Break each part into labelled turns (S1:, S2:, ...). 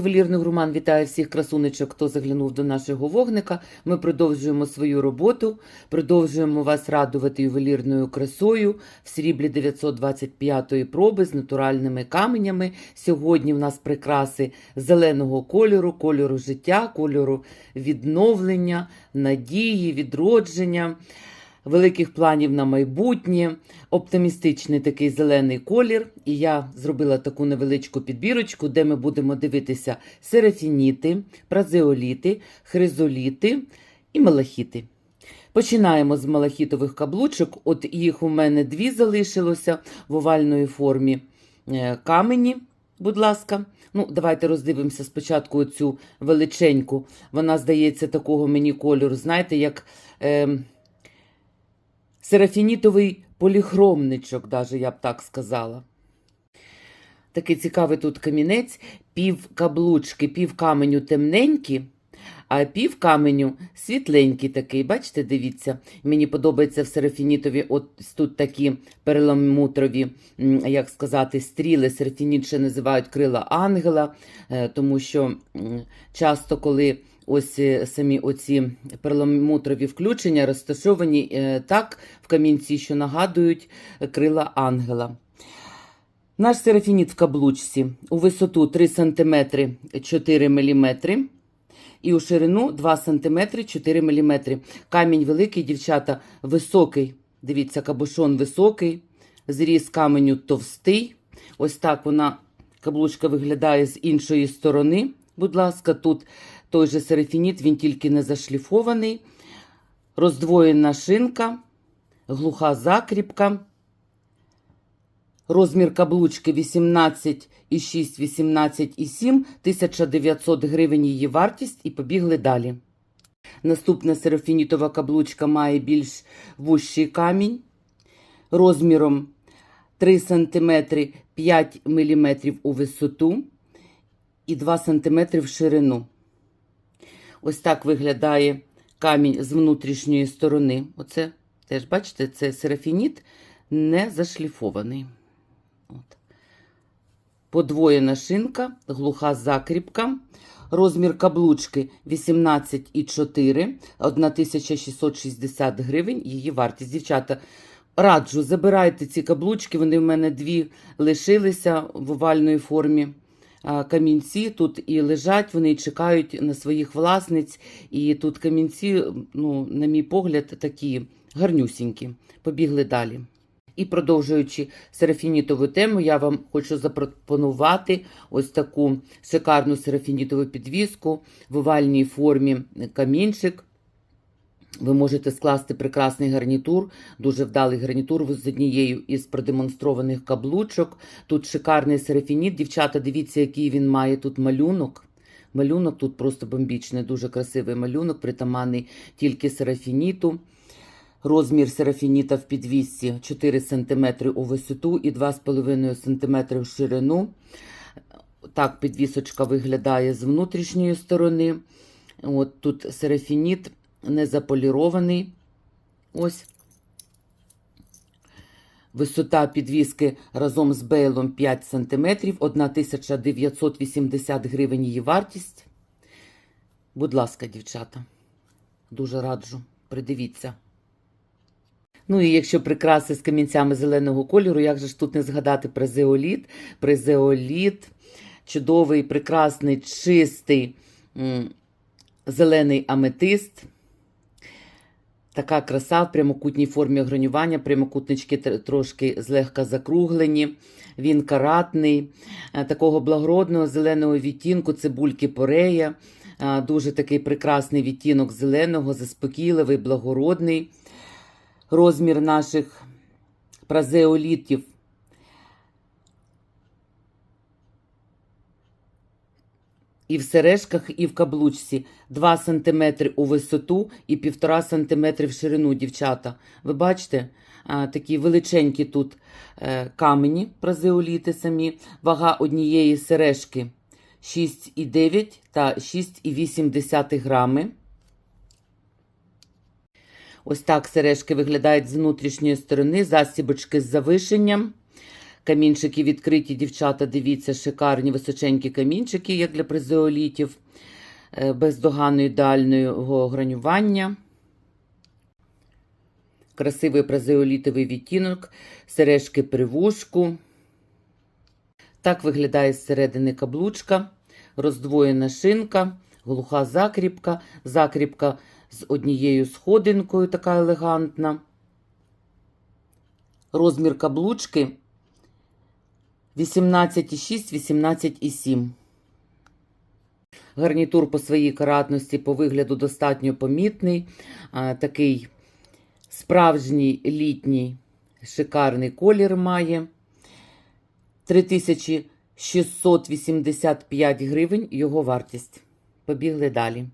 S1: Ювелірний гурман вітає всіх красунечок, хто заглянув до нашого вогника. Ми продовжуємо свою роботу, продовжуємо вас радувати ювелірною красою в сріблі 925-ї проби з натуральними каменями. Сьогодні в нас прикраси зеленого кольору, кольору життя, кольору відновлення, надії, відродження. Великих планів на майбутнє, оптимістичний такий зелений колір. І я зробила таку невеличку підбірочку, де ми будемо дивитися серафініти, празеоліти, хризоліти і малахіти. Починаємо з малахітових каблучок. От їх у мене дві залишилося в овальної формі е, камені. Будь ласка, ну давайте роздивимося спочатку цю величеньку. Вона здається такого мені кольору. Знаєте, як. Е, Серафінітовий поліхромничок, даже я б так сказала. Такий цікавий тут камінець, пів каблучки, пів каменю темненькі, а пів каменю світленький такий. Бачите, дивіться, мені подобається в серафінітові от тут такі перламутрові, м, як сказати, стріли. Серафініт ще називають крила ангела, е, тому що часто, коли ось е, самі оці перламутрові включення розташовані е, так в камінці, що нагадують е, крила ангела. Наш серафініт в каблучці у висоту 3 см 4 мм і у ширину 2 см 4 мм. Камінь великий, дівчата, високий. Дивіться, кабушон високий, зріз каменю товстий. Ось так вона каблучка виглядає з іншої сторони. Будь ласка, тут той же серафініт, він тільки не зашліфований, роздвоєна шинка, глуха закріпка. Розмір каблучки 18,6, 18,7, 1900 гривень її вартість і побігли далі. Наступна серафінітова каблучка має більш вущий камінь розміром 3 см 5 мм у висоту і 2 см в ширину. Ось так виглядає камінь з внутрішньої сторони. Оце теж, бачите, це серафініт не зашліфований. От. Подвоєна шинка, глуха закріпка. Розмір каблучки 18,4, 1660 гривень, її вартість. Дівчата, раджу, забирайте ці каблучки, вони в мене дві лишилися в овальної формі. Камінці тут і лежать, вони чекають на своїх власниць. І тут камінці, ну, на мій погляд, такі гарнюсінькі. Побігли далі. І продовжуючи серафінітову тему, я вам хочу запропонувати ось таку шикарну серафінітову підвіску в овальній формі камінчик. Ви можете скласти прекрасний гарнітур, дуже вдалий гарнітур з однією із продемонстрованих каблучок. Тут шикарний серафініт. Дівчата, дивіться, який він має тут малюнок. Малюнок тут просто бомбічний, дуже красивий малюнок, притаманний тільки серафініту. Розмір серафініта в підвісці 4 см у висоту і 2,5 см в ширину. Так, підвісочка виглядає з внутрішньої сторони. От Тут серафініт не заполірований. Ось. Висота підвіски разом з бейлом 5 см, 1980 гривень її вартість. Будь ласка, дівчата, дуже раджу, придивіться. Ну і якщо прикраси з камінцями зеленого кольору, як же ж тут не згадати презеоліт? Презеоліт, чудовий, прекрасний, чистий зелений аметист. Така краса в прямокутній формі гранювання, прямокутнички трошки злегка закруглені. Він каратний, е, такого благородного зеленого відтінку, цибульки порея. Е, Дуже такий прекрасний відтінок зеленого, заспокійливий, благородний. Розмір наших празеолітів і в сережках, і в каблучці 2 см у висоту і 1,5 см в ширину, дівчата. Ви бачите, такі величенькі тут е, камені, празеоліти самі. Вага однієї сережки 6,9 та 6,8 грами. Ось так сережки виглядають з внутрішньої сторони, засібочки з завишенням. Камінчики відкриті, дівчата, дивіться, шикарні височенькі камінчики, як для презеолітів, е, бездоганно ідеального гранювання. Красивий презеолітовий відтінок, сережки при вушку. Так виглядає зсередини каблучка, роздвоєна шинка, глуха закріпка, закріпка з однією сходинкою, така елегантна. Розмір каблучки 18,6, 18,7. Гарнітур по своїй каратності, по вигляду достатньо помітний. Такий справжній літній шикарний колір має. 3685 гривень його вартість. Побігли далі.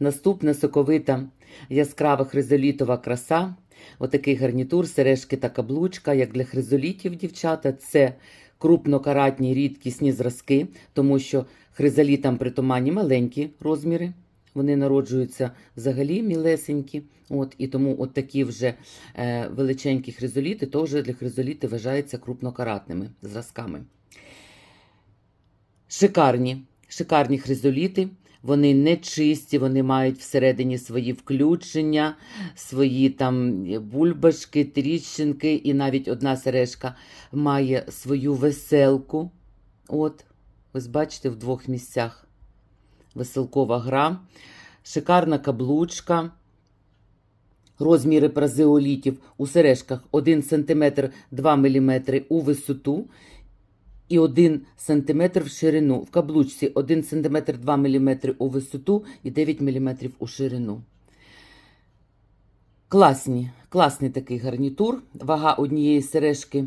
S1: Наступна соковита яскрава хризолітова краса. Отакий гарнітур, сережки та каблучка, як для хризолітів, дівчата, це крупнокаратні рідкісні зразки, тому що хризолітам притуманні маленькі розміри. Вони народжуються взагалі мілесенькі. От, і тому от такі вже е, величенькі хризоліти теж для хризоліти вважаються крупнокаратними зразками. Шикарні, шикарні хризоліти. Вони не чисті, вони мають всередині свої включення, свої там бульбашки, тріщинки, і навіть одна сережка має свою веселку. От, ось бачите, в двох місцях веселкова гра, шикарна каблучка. Розміри празеолітів у сережках 1 см 2 мм у висоту і 1 см в ширину. В каблучці 1 см 2 мм у висоту і 9 мм у ширину. Класні, класний такий гарнітур. Вага однієї сережки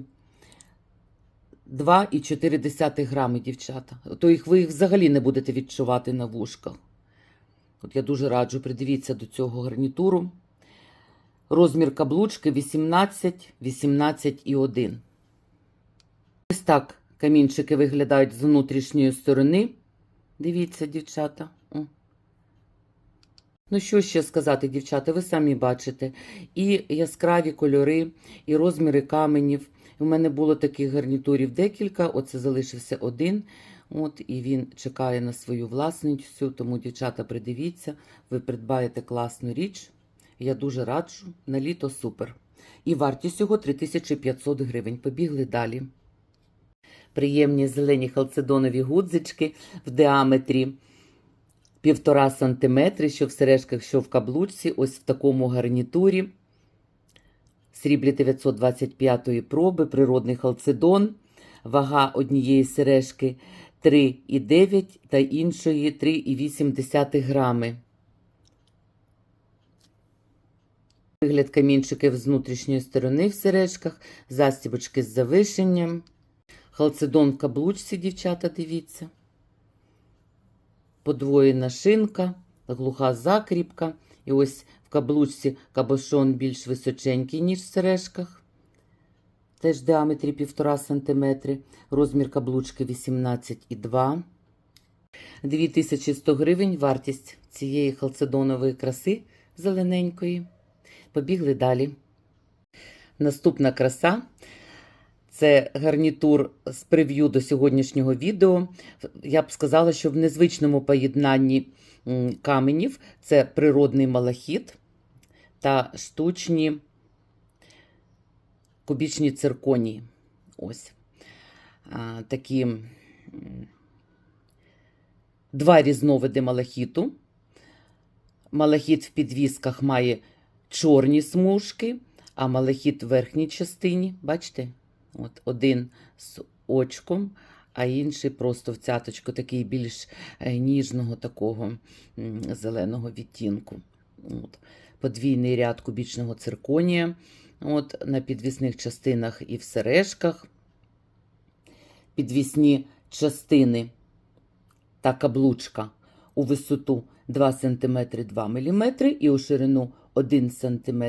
S1: 2,4 грами, дівчата. То їх ви їх взагалі не будете відчувати на вушках. От я дуже раджу, придивіться до цього гарнітуру. Розмір каблучки 18, 18 і 1. Ось так камінчики виглядають з внутрішньої сторони. Дивіться, дівчата. О. Ну, що ще сказати, дівчата, ви самі бачите. І яскраві кольори, і розміри каменів. У мене було таких гарнітурів декілька, оце залишився один. От, І він чекає на свою власницю, тому, дівчата, придивіться, ви придбаєте класну річ. Я дуже раджу, на літо супер. І вартість його 3500 гривень. Побігли далі. Приємні зелені халцедонові гудзички в діаметрі 1,5 см, що в сережках, що в каблучці, ось в такому гарнітурі. Сріблі 925-ї проби, природний халцедон, вага однієї сережки 3,9 та іншої 3,8 грами. Вигляд камінчиків з внутрішньої сторони в сережках, застібочки з завишенням. Халцедон в каблучці, дівчата, дивіться. Подвоєна шинка, глуха закріпка. І ось в каблучці кабошон більш височенький, ніж в сережках. Теж в діаметрі 1,5 см. Розмір каблучки 18,2. 2100 гривень вартість цієї халцедонової краси зелененької. Побігли далі. Наступна краса це гарнітур з прев'ю до сьогоднішнього відео. Я б сказала, що в незвичному поєднанні каменів це природний малахіт та штучні кубічні цирконії. Ось такі два різновиди малахіту. Малахіт в підвісках має чорні смужки, а малахіт в верхній частині, бачите? От Один з очком, а інший просто в цяточку, такий більш е, ніжного такого зеленого відтінку. От. Подвійний ряд кубічного цирконія от, на підвісних частинах і в сережках. Підвісні частини та каблучка у висоту 2 см 2 мм і у ширину 1 см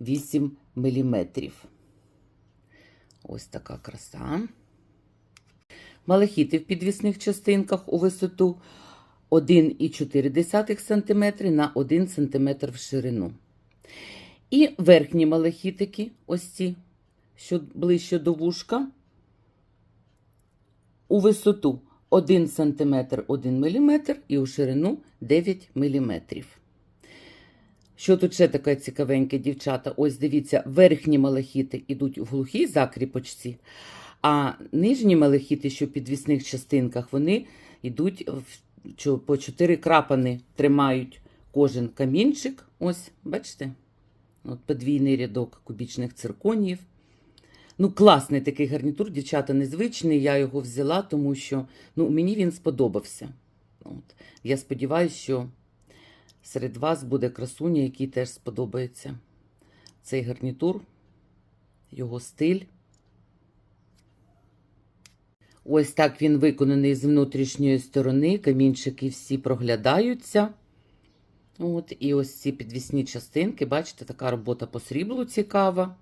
S1: 8 мм. Ось така краса. Малахіти в підвісних частинках у висоту 1,4 см на 1 см в ширину. І верхні малахітики, ось ці, що ближче до вушка, у висоту 1 см 1 мм і у ширину 9 мм. Що тут ще таке цікавеньке, дівчата? Ось дивіться, верхні малахіти йдуть в глухій закріпочці, а нижні малахіти, що в підвісних частинках, вони йдуть в, по 4 крапани, тримають кожен камінчик. Ось, бачите? От подвійний рядок кубічних цирконіїв. Ну, класний такий гарнітур, дівчата, незвичний. Я його взяла, тому що ну, мені він сподобався. От. Я сподіваюся, що серед вас буде красуня, який теж сподобається цей гарнітур, його стиль. Ось так він виконаний з внутрішньої сторони. Камінчики всі проглядаються. От, і ось ці підвісні частинки, бачите, така робота по сріблу цікава.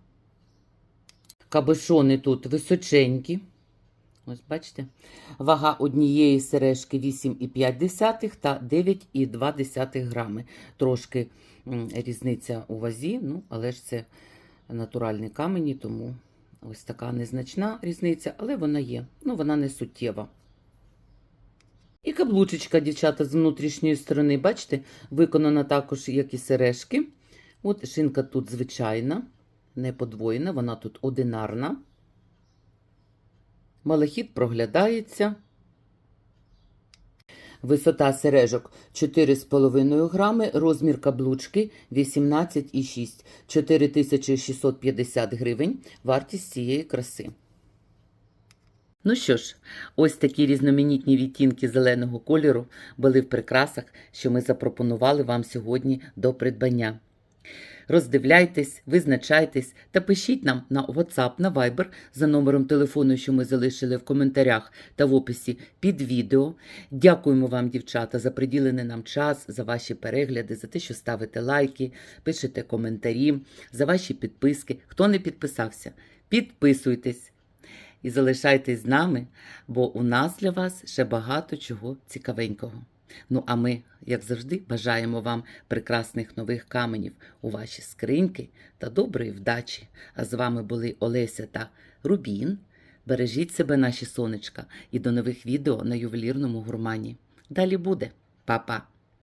S1: Кабешони тут височенькі. Ось бачите. Вага однієї сережки 8,5 та 9,2 грами. Трошки різниця у вазі, ну, але ж це натуральні камені, тому ось така незначна різниця, але вона є. Ну, вона не суттєва. І каблучечка, дівчата, з внутрішньої сторони, бачите, виконана також, як і сережки. От шинка тут звичайна, не подвоєна, вона тут одинарна. Малахіт проглядається. Висота сережок 4,5 грами, розмір каблучки 18,6, 4650 гривень, вартість цієї краси. Ну що ж, ось такі різноманітні відтінки зеленого кольору були в прикрасах, що ми запропонували вам сьогодні до придбання. Роздивляйтесь, визначайтесь та пишіть нам на WhatsApp, на Viber за номером телефону, що ми залишили в коментарях та в описі під відео. Дякуємо вам, дівчата, за приділений нам час, за ваші перегляди, за те, що ставите лайки, пишете коментарі, за ваші підписки. Хто не підписався, підписуйтесь і залишайтесь з нами, бо у нас для вас ще багато чого цікавенького. Ну а ми, як завжди, бажаємо вам прекрасних нових каменів у ваші скриньки та доброї вдачі. А з вами були Олеся та Рубін. Бережіть себе, наші сонечка, і до нових відео на ювелірному гурмані. Далі буде. Па-па!